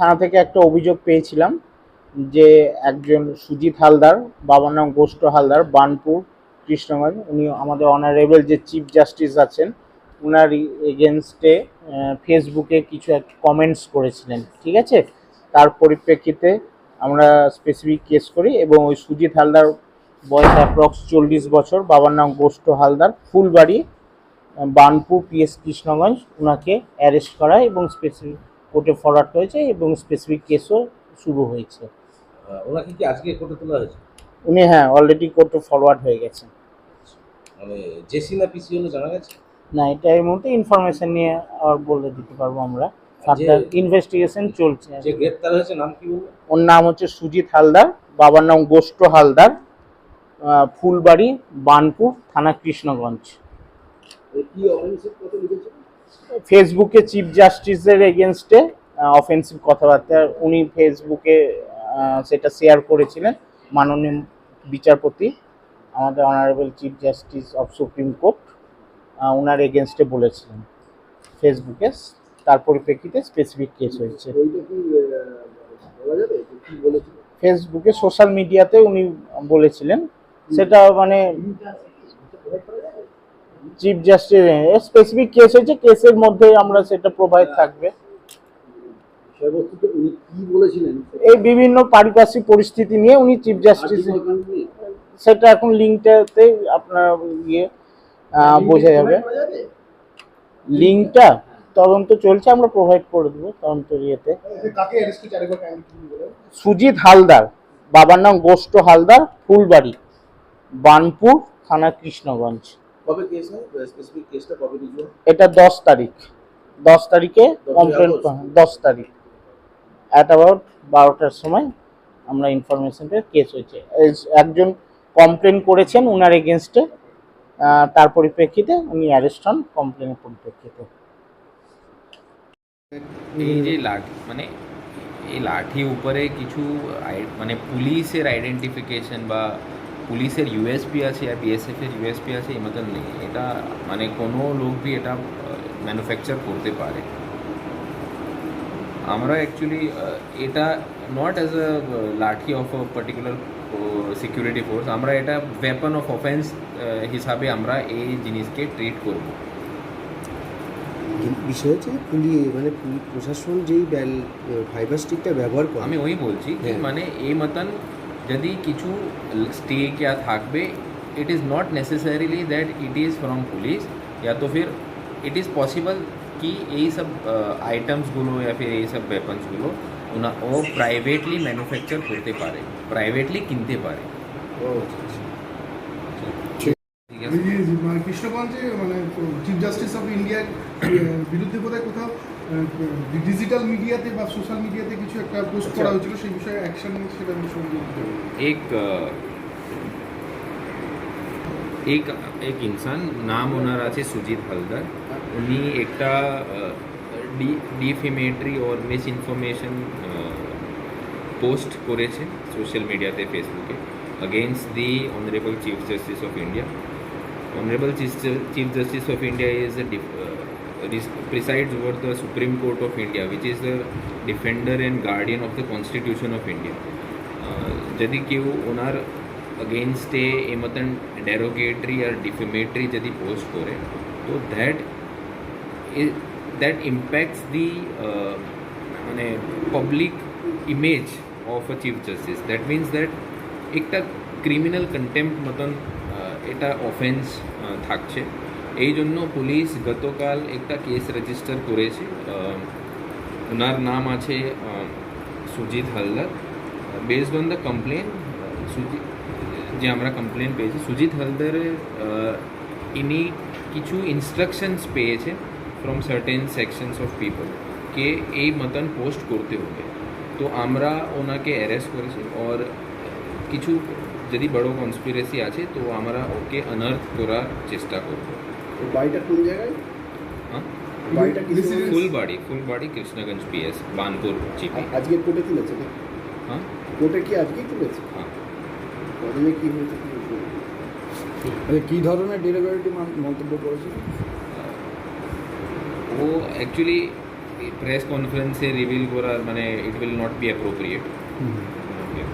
থানা থেকে একটা অভিযোগ পেয়েছিলাম যে একজন সুজিত হালদার, বাবার নাম গোষ্ঠ হালদার, বানপুর, কৃষ্ণগঞ্জ। উনি আমাদের অনারেবল যে চিফ জাস্টিস আছেন ওনার এগেনস্টে ফেসবুকে কিছু এক কমেন্টস করেছিলেন, ঠিক আছে? তার পরিপ্রেক্ষিতে আমরা স্পেসিফিক কেস করি এবং ওই সুজিত হালদার বয়স অ্যাপ্রক্স চল্লিশ বছর, বাবার নাম গোষ্ঠ হালদার, ফুলবাড়ি, বানপুর পিএস কৃষ্ণগঞ্জ ওনাকে অ্যারেস্ট করা এবং স্পেসিফিক কোর্টে ফরওয়ার্ড হয়েছে এবং স্পেসিফিক কেসও শুরু হয়েছে। ওনাকে কি আজকে কোর্টে তোলা হয়েছে? উনি হ্যাঁ অলরেডি কোর্টে ফরওয়ার্ড হয়ে গেছেন মানে জেসি না পিসি হলো জানা গেছে? না এটা এই মুহূর্তে ইনফরমেশন নিয়ে আর বলে দিতে পারব আমরা। ফার্দার ইনভেস্টিগেশন চলছে। যে গ্রেপ্তার হয়েছে নাম কি বলব ওর নাম হচ্ছে সুজিত হালদার বাবার নাম গোষ্ঠ হালদার ফুলবাড়ি বানপুর থানা কৃষ্ণগঞ্জ। কি অফেন্সিভ কত লিখেছে? ফেসবুকে চিফ জাস্টিসের এগেনস্টে অফেন্সিভ কথাবার্তা উনি ফেসবুকে সেটা শেয়ার করেছিলেন মাননীয় বিচারপতি আমাদের honourable chief justice of supreme court ওনার এগেনস্টে বলেছিলেন ফেসবুকে তার পরিপ্রেক্ষিতে স্পেসিফিক কেস হয়েছে। ফেসবুকে সোশ্যাল মিডিয়াতে উনি বলেছিলেন সেটা মানে চিফ জাস্টিস স্পেসিফিক কেস হয়েছে কেসের মধ্যে আমরা সেটা প্রোভাইড থাকবে। কি বলেছিলেন? এই বিভিন্ন পারিপার্শ্বিক পরিস্থিতি নিয়ে উনি চিফ জাস্টিস সেটা এখন লিঙ্কটাতে আপনার ইয়ে বোঝা যাবে। লিঙ্কটা তদন্ত চলছে আমরা প্রোভাইড করে দেবো তদন্ত ইয়েতে। সুজিত হালদার বাবার নাম গোষ্ঠ হালদার ফুলবাড়ি বানপুর থানা কৃষ্ণগঞ্জ। কবে কেস হয়? স্পেসিফিক কেসটা কবে এটা দশ তারিখ। দশ তারিখে কমপ্লেন আগস্ট? দশ তারিখ। অ্যাট অ্যাবাউট বারোটার সময় আমরা ইনফরমেশন পেয়ে কেস হয়েছে। একজন কমপ্লেন করেছেন উনার এগেনস্টে তার পরিপ্রেক্ষিতে উনি অ্যারেস্ট হন কমপ্লেনের পরিপ্রেক্ষিতে। এই যে লাঠি মানে এই লাঠি উপরে কিছু মানে পুলিশের আইডেন্টিফিকেশন বা পুলিশের ইউএসপি আছে আর বিএসএফের ইউএসপি আছে এই মতন নেই। এটা মানে কোনো লোক বি এটা ম্যানুফ্যাকচার করতে পারে। আমরা অ্যাকচুয়ালি এটা not as a lathi of a particular security force আমরা এটা ওয়েপন অফ অফেন্স হিসাবে আমরা এই জিনিসকে ট্রিট করব। বিষয় হচ্ছে যে পুলি মানে প্রশাসন যেই ফাইবার স্টিকটা ব্যবহার করে আমি ওই বলছি হ্যাঁ। মানে এই মতন যদি কিছু স্টে क्या থাকবে it is not necessarily that it is from police या तो फिर ইট ইজ পসিবল কি এই সব আইটেমসগুলো या फिर এই সব ওয়েপন্সগুলো ওনা ও প্রাইভেটলি ম্যানুফ্যাকচার করতে পারে প্রাইভেটলি কিনতে পারে ঠিক আছে এই যে মানে কৃষ্ণগঞ্জে মানে চিফ জাস্টিস অফ ইন্ডিয়ার বিরুদ্ধে বোধহয় কোথাও ডিজিটাল মিডিয়াতে বা সোশ্যাল মিডিয়াতে কিছু একটা পোস্ট করা হয়েছিল সেই বিষয়ে অ্যাকশন সেটা বিষয়ে বলতে হবে। एक अ, एक एक ইনসান নাম ওনার আছে সুজিত হালদার উনি একটা defamatory or misinformation post করেছে সোশ্যাল মিডিয়াতে ফেসবুকে against the honorable chief justice of india honorable chief chief justice of india is presides over the Supreme Court of India, which is the defender and guardian of the Constitution of India. যদি কেউ ওনার এগেনস্টে এ মতন derogatory আর ডিফেমেটরি যদি post করে তো that that impacts the মানে public image of a chief justice that means that Ekta criminal contempt મતન એટા ઓફેન્સ થાક છે এই জন্য পুলিশ গতকাল একটা কেস রেজিস্টার করেছে। ওনার নাম আছে Sujit Haldar. Based on the complaint Sujit যে আমরা কমপ্লেন পেয়েছি, সুজিত হালদারের ইনি কিছু ইনস্ট্রাকশনস পেয়েছে from certain sections of people কে এই মতন পোস্ট করতে হবে। তো আমরা ওনাকে অ্যারেস্ট করেছি ওর কিছু, যদি বড় কনস্পিরেসি আছে, তো আমরা ওকে অনার্থ করার চেষ্টা করব। বাড়িটা কোন জায়গায়? হ্যাঁ? বাড়িটা কি This is- ফুল বাড়ি ফুল বাড়ি কৃষ্ণগঞ্জ পিএস বানপুর জিপি আজকে কোর্টে তুলেছে হ্যাঁ? কোর্টে কি আজকেই তুলেছে? হ্যাঁ। প্রথমে কি হয়েছে? মানে কি ধরনের ডেলিভারিটি মন্তব্য করেছিল ও অ্যাকচুয়ালি প্রেস কনফারেন্সে রিভিল করার মানে it will not be appropriate hmm. হ্যাঁ,